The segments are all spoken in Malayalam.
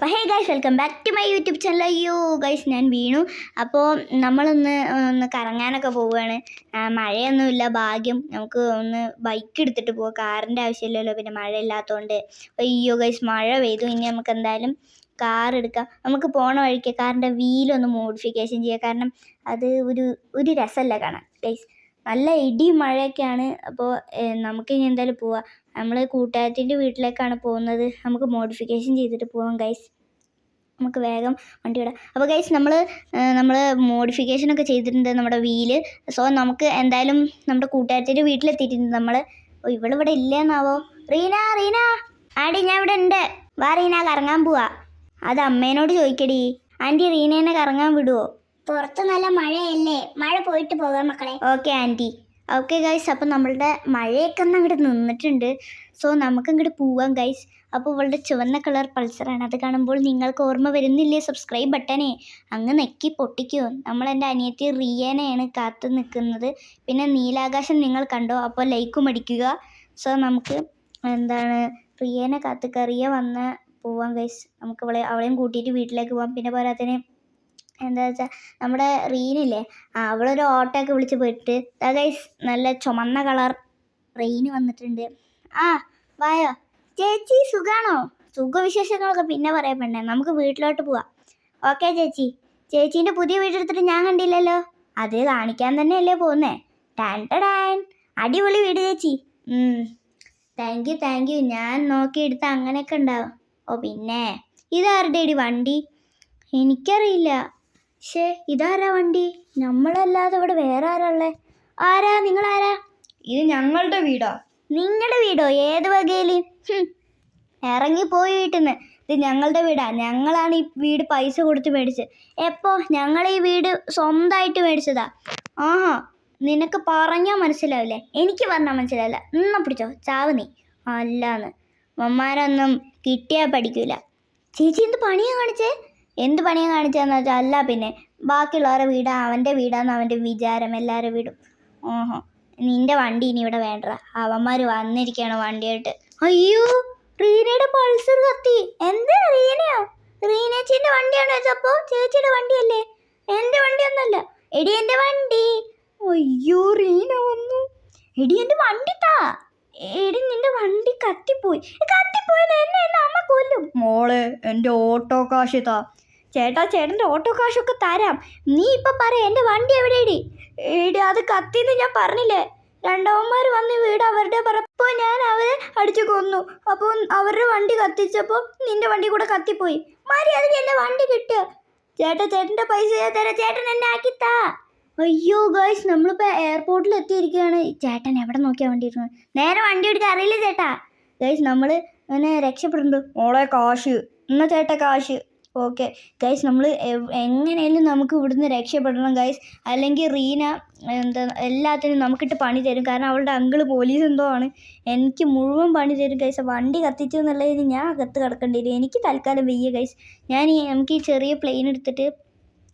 അപ്പോൾ hey guys welcome back to my YouTube channel അയ്യോ ഗൈസ് ഞാൻ വീണു. അപ്പോൾ നമ്മളൊന്ന് ഒന്ന് കറങ്ങാനൊക്കെ പോവുകയാണ്. മഴയൊന്നുമില്ല ഭാഗ്യം. നമുക്ക് ഒന്ന് ബൈക്ക് എടുത്തിട്ട് പോവാം. കാറിന്റെ ആവശ്യമില്ലല്ലോ പിന്നെ മഴ ഇല്ലാത്തതുകൊണ്ട് അയ്യോ ഗൈസ് മഴ പെയ്തു. ഇനി നമുക്ക് എന്തായാലും കാർ എടുക്കാം. നമുക്ക് പോണ വഴിക്ക് കാറിന്റെ വീലൊന്ന് മോഡിഫിക്കേഷൻ ചെയ്യാം. കാരണം അത് ഒരു ഒരു രസമല്ല കാണാൻ. ഗൈസ് നല്ല ഇടി മഴയൊക്കെയാണ്. അപ്പോൾ നമുക്ക് ഇനി എന്തായാലും പോവാം. നമ്മൾ കൂട്ടുകാരത്തിന്റെ വീട്ടിലേക്കാണ് പോകുന്നത്. നമുക്ക് മോഡിഫിക്കേഷൻ ചെയ്തിട്ട് പോവാം ഗൈസ് നമുക്ക് വേഗം വണ്ടി വിടാം. അപ്പോൾ ഗൈസ് നമ്മൾ നമ്മൾ മോഡിഫിക്കേഷനൊക്കെ ചെയ്തിട്ടുണ്ട് നമ്മുടെ വീൽ സോ നമുക്ക് എന്തായാലും നമ്മുടെ കൂട്ടുകാരത്തിന്റെ വീട്ടിലെത്തിയിട്ടുണ്ട് നമ്മൾ ഓ ഇവളിവിടെ ഇല്ലെന്നാവോ? റീന റീന. ആടി ഞാൻ ഇവിടെ ഉണ്ട്. വാ റീന കറങ്ങാൻ പോവാ. അത് അമ്മേനോട് ചോദിക്കടി. ആന്റി റീനേനെ കറങ്ങാൻ വിടുവോ? പുറത്ത് നല്ല മഴയല്ലേ? മഴ പോയിട്ട് പോകാം മക്കളെ. ഓക്കെ ആന്റി ഓക്കെ ഗൈസ് അപ്പോൾ നമ്മളുടെ മഴയൊക്കെ ഒന്ന് അങ്ങോട്ട് നിന്നിട്ടുണ്ട്. സോ നമുക്ക് അങ്ങോട്ട് പോവാം ഗൈസ് അപ്പോൾ ഇവളുടെ ചുവന്ന കളർ പൾസറാണ് അത് കാണുമ്പോൾ നിങ്ങൾക്ക് ഓർമ്മ വരുന്നില്ലേ? സബ്സ്ക്രൈബ് ബട്ടനെ അങ്ങ് നെക്കി പൊട്ടിക്കോ. നമ്മളെന്റെ അനിയത്തി റിയനെയാണ് കാത്തു നിൽക്കുന്നത്. പിന്നെ നീലാകാശം നിങ്ങൾ കണ്ടോ? അപ്പോൾ ലൈക്കും അടിക്കുക. സോ നമുക്ക് എന്താണ്? റിയേനെ കാത്ത് കറിയ വന്ന് പോവാം ഗൈസ് നമുക്ക് അവളെ അവളെയും കൂട്ടിയിട്ട് വീട്ടിലേക്ക് പോവാം. പിന്നെ പോരാത്തതിന് എന്താ വെച്ചാൽ നമ്മുടെ റീനില്ലേ ആ അവളൊരു ഓട്ടോ ഒക്കെ വിളിച്ച് പോയിട്ട് ഗൈസ് നല്ല ചുമന്ന കളർ റെയിൻ വന്നിട്ടുണ്ട്. ആ വായോ. ചേച്ചി സുഖാണോ? സുഖവിശേഷങ്ങളൊക്കെ പിന്നെ പറയാൻ പെണ്ണേ നമുക്ക് വീട്ടിലോട്ട് പോവാം. ഓക്കെ ചേച്ചി. ചേച്ചീന്റെ പുതിയ വീടെടുത്തിട്ട് ഞാൻ കണ്ടില്ലല്ലോ. അത് കാണിക്കാൻ തന്നെയല്ലേ പോകുന്നേ ടാൻ ടാൻ അടിപൊളി വീട് ചേച്ചി. താങ്ക് യു താങ്ക് യു ഞാൻ നോക്കിയെടുത്ത് അങ്ങനെയൊക്കെ ഉണ്ടാവും. ഓ പിന്നെ. ഇതാരുടെ വണ്ടി? എനിക്കറിയില്ല. ഷേ ഇതാരാ വണ്ടി? നമ്മളല്ലാതെ ഇവിടെ വേറെ ആരാ നിങ്ങൾ ആരാ? നിങ്ങളാരാ? ഇത് ഞങ്ങളുടെ വീടാ. നിങ്ങളുടെ വീടോ? ഏത് വകയിൽ? ഇറങ്ങി പോയി വീട്ടിന്ന്. ഇത് ഞങ്ങളുടെ വീടാ. ഞങ്ങളാണ് ഈ വീട് പൈസ കൊടുത്ത് മേടിച്ചത്. എപ്പോ? ഞങ്ങൾ ഈ വീട് സ്വന്തമായിട്ട് മേടിച്ചതാ. ആഹാ. നിനക്ക് പറഞ്ഞാൽ മനസ്സിലാവില്ലേ? എനിക്ക് പറഞ്ഞാൽ മനസ്സിലാവില്ല. എന്നാ പിടിച്ചോ. ചാവ് നീ. അല്ലാന്ന്. മമ്മാരൊന്നും കിട്ടിയാൽ പഠിക്കൂല. ചേച്ചി എന്ത് പണിയാ കാണിച്ചേ? എന്ത് പണിയും കാണിച്ചതെന്ന് വെച്ചാൽ അല്ല പിന്നെ ബാക്കിയുള്ളവരുടെ വീടാ അവന്റെ വീടാന്ന് അവന്റെ വിചാരം എല്ലാവരുടെ വീടും. ഓഹോ നിന്റെ വണ്ടി ഇനി ഇവിടെ വേണ്ട. അവന്മാർ വന്നിരിക്കുകയാണ് വണ്ടിയായിട്ട്. അയ്യോ റീനയുടെ പൾസർ കത്തി. എന്താ റീനയോ? റീനേച്ചിന്റെ വണ്ടിയാണ് വെച്ചപ്പോ ചേച്ചിയുടെ വണ്ടിയല്ലേ? എന്റെ വണ്ടിയൊന്നല്ല. എടി എന്റെ വണ്ടി. അയ്യോ റീന വന്നു. എടി എന്റെ വണ്ടി താ. എടി നിന്റെ വണ്ടി കത്തിപ്പോയി. കത്തിപ്പോയി എന്നെ എന്നെ അമ്മ കൊല്ലും. മോളെ എന്റെ ഓട്ടോ കാശ് താ. ചേട്ടാ ചേട്ടന്റെ ഓട്ടോ കാശൊക്കെ തരാം. നീ ഇപ്പം പറ എന്റെ വണ്ടി എവിടെ ഇടി ഇടി അത് കത്തിന്ന് ഞാൻ പറഞ്ഞില്ലേ? രണ്ടവന്മാർ വന്ന് വീട് അവരുടെ പറപ്പോൾ ഞാൻ അവരെ അടിച്ചു കൊന്നു. അപ്പോൾ അവരുടെ വണ്ടി കത്തിച്ചപ്പോൾ നിന്റെ വണ്ടി കൂടെ കത്തിപ്പോയി. മര്യാദയ്ക്ക് എന്റെ വണ്ടി കിട്ടുക ചേട്ടാ ചേട്ടന്റെ പൈസ തരാം. ചേട്ടൻ എന്നെ ആക്കിത്താ അയ്യോ ഗേഴ്സ് നമ്മളിപ്പോൾ എയർപോർട്ടിൽ എത്തിയിരിക്കുകയാണ്. ചേട്ടൻ എവിടെ നോക്കിയാൽ വണ്ടി ഇരുന്നു? നേരെ വണ്ടി ഓടിക്കാൻ അറിയില്ല ചേട്ടാ? ഗേഴ്സ് നമ്മൾ അങ്ങനെ രക്ഷപ്പെടുന്നുണ്ട് മോളെ കാശ്. എന്നാ ചേട്ടാ കാശ്? ഓക്കെ. ഗൈസ് നമ്മൾ എങ്ങനെയാലും നമുക്ക് ഇവിടുന്ന് രക്ഷപ്പെടണം ഗൈസ് അല്ലെങ്കിൽ റീന എന്താ എല്ലാത്തിനും നമുക്കിട്ട് പണി തരും. കാരണം അവളുടെ അങ്കിൾ പോലീസ് എന്തോ ആണ്. എനിക്ക് മുഴുവൻ പണി തരും ഗൈസ് വണ്ടി കത്തിച്ചു എന്നുള്ളതിന് ഞാൻ അകത്ത് കിടക്കേണ്ടി വരും. എനിക്ക് തൽക്കാലം വയ്യ ഗൈസ് ഞാൻ നമുക്ക് ഈ ചെറിയ പ്ലെയിൻ എടുത്തിട്ട്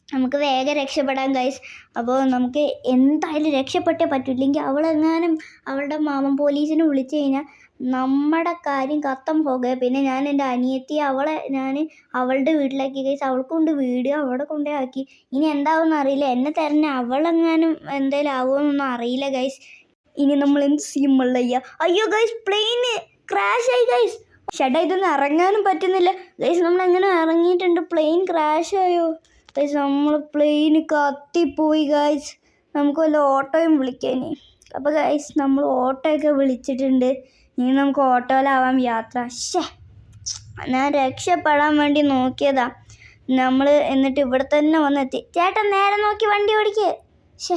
നമുക്ക് വേഗം രക്ഷപ്പെടാം ഗൈസ് അപ്പോൾ നമുക്ക് എന്തായാലും രക്ഷപ്പെട്ടേ പറ്റില്ലെങ്കിൽ അവളെങ്ങാനും അവളുടെ മാമൻ പോലീസിനെ വിളിച്ചു കഴിഞ്ഞാൽ നമ്മുടെ കാര്യം കത്തം പോകുക പിന്നെ ഞാൻ എന്റെ അനിയത്തി അവളെ ഞാൻ അവളുടെ വീട്ടിലാക്കി ഗൈസ് അവൾക്കൊണ്ട് വീട് അവിടെ കൊണ്ടേ ആക്കി. ഇനി എന്താവുമെന്ന് അറിയില്ല. എന്നെ തരണേ അവളെങ്ങാനും എന്തായാലും ആവുമെന്നൊന്നും അറിയില്ല ഗൈസ് ഇനി നമ്മൾ എന്ത് സിമ്മുള്ള അയ്യോ ഗൈസ് പ്ലെയിന് ക്രാഷ് ആയി ഗൈസ് ഷെഡ ഇതൊന്നും ഇറങ്ങാനും പറ്റുന്നില്ല. ഗൈസ് നമ്മൾ എങ്ങനെ ഇറങ്ങിയിട്ടുണ്ട്. പ്ലെയിൻ ക്രാഷ് ആയോ ഗൈസ് നമ്മൾ പ്ലെയിന് കത്തിപ്പോയി ഗൈസ് നമുക്ക് വല്ല ഓട്ടോയും വിളിക്കാൻ അപ്പോൾ ഗൈസ് നമ്മൾ ഓട്ടോയൊക്കെ വിളിച്ചിട്ടുണ്ട്. ഇനി നമുക്ക് ഓട്ടോയിലാവാം യാത്ര. ഷേ ഞാൻ രക്ഷപ്പെടാൻ വേണ്ടി നോക്കിയതാ. നമ്മൾ എന്നിട്ട് ഇവിടെ തന്നെ വന്നെത്തി. ചേട്ടൻ നേരെ നോക്കി വണ്ടി ഓടിക്കേ. ഷേ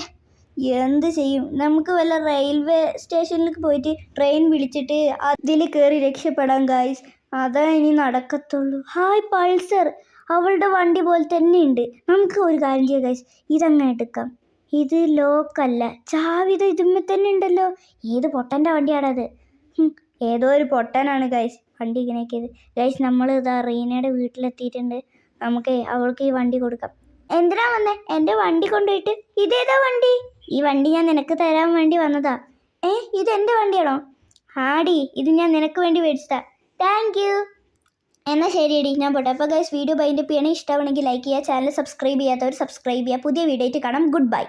എന്ത് ചെയ്യും? നമുക്ക് വല്ല റെയിൽവേ സ്റ്റേഷനിലേക്ക് പോയിട്ട് ട്രെയിൻ വിളിച്ചിട്ട് അതിൽ കയറി രക്ഷപ്പെടാം ഗായ്സ് അതാ ഇനി നടക്കത്തുള്ളൂ. ഹായ് പൾസർ അവളുടെ വണ്ടി പോലെ തന്നെ ഉണ്ട് നമുക്ക് ഒരു കാര്യം ചെയ്യാം ഗൈസ് ഇതങ്ങ് എടുക്കാം. ഇത് ലോക്കല്ല. ചാവിത ഇതുമ്മേ തന്നെ ഉണ്ടല്ലോ. ഏത് പൊട്ടന്റെ വണ്ടിയാണത് ഏതോ ഒരു പൊട്ടനാണ് ഗൈസ് വണ്ടി ഇങ്ങനെയൊക്കെയത് ഗൈസ് നമ്മൾ ഇതാ റീനയുടെ വീട്ടിലെത്തിയിട്ടുണ്ട്. നമുക്ക് അവൾക്ക് ഈ വണ്ടി കൊടുക്കാം. എന്തിനാ വന്നേ? എന്റെ വണ്ടി കൊണ്ടുപോയിട്ട് ഇതേതാ വണ്ടി? ഈ വണ്ടി ഞാൻ നിനക്ക് തരാൻ വേണ്ടി വന്നതാ. ഏ ഇത് എന്റെ വണ്ടിയാണോ? ആടി ഇത് ഞാൻ നിനക്ക് വേണ്ടി മേടിച്ചതാ. താങ്ക് യു എന്നാൽ ശരിയടി ഞാൻ പോട്ടെ. അപ്പോൾ ഗൈസ് വീഡിയോ ബൈൻഡപ്പ് ചെയ്യണേ ഇഷ്ടമാണെങ്കിൽ ലൈക്ക് ചെയ്യുക ചാനൽ സബ്സ്ക്രൈബ് ചെയ്യാത്തവർ സബ്സ്ക്രൈബ് ചെയ്യുക. പുതിയ വീഡിയോ ആയിട്ട് കാണാം. Good bye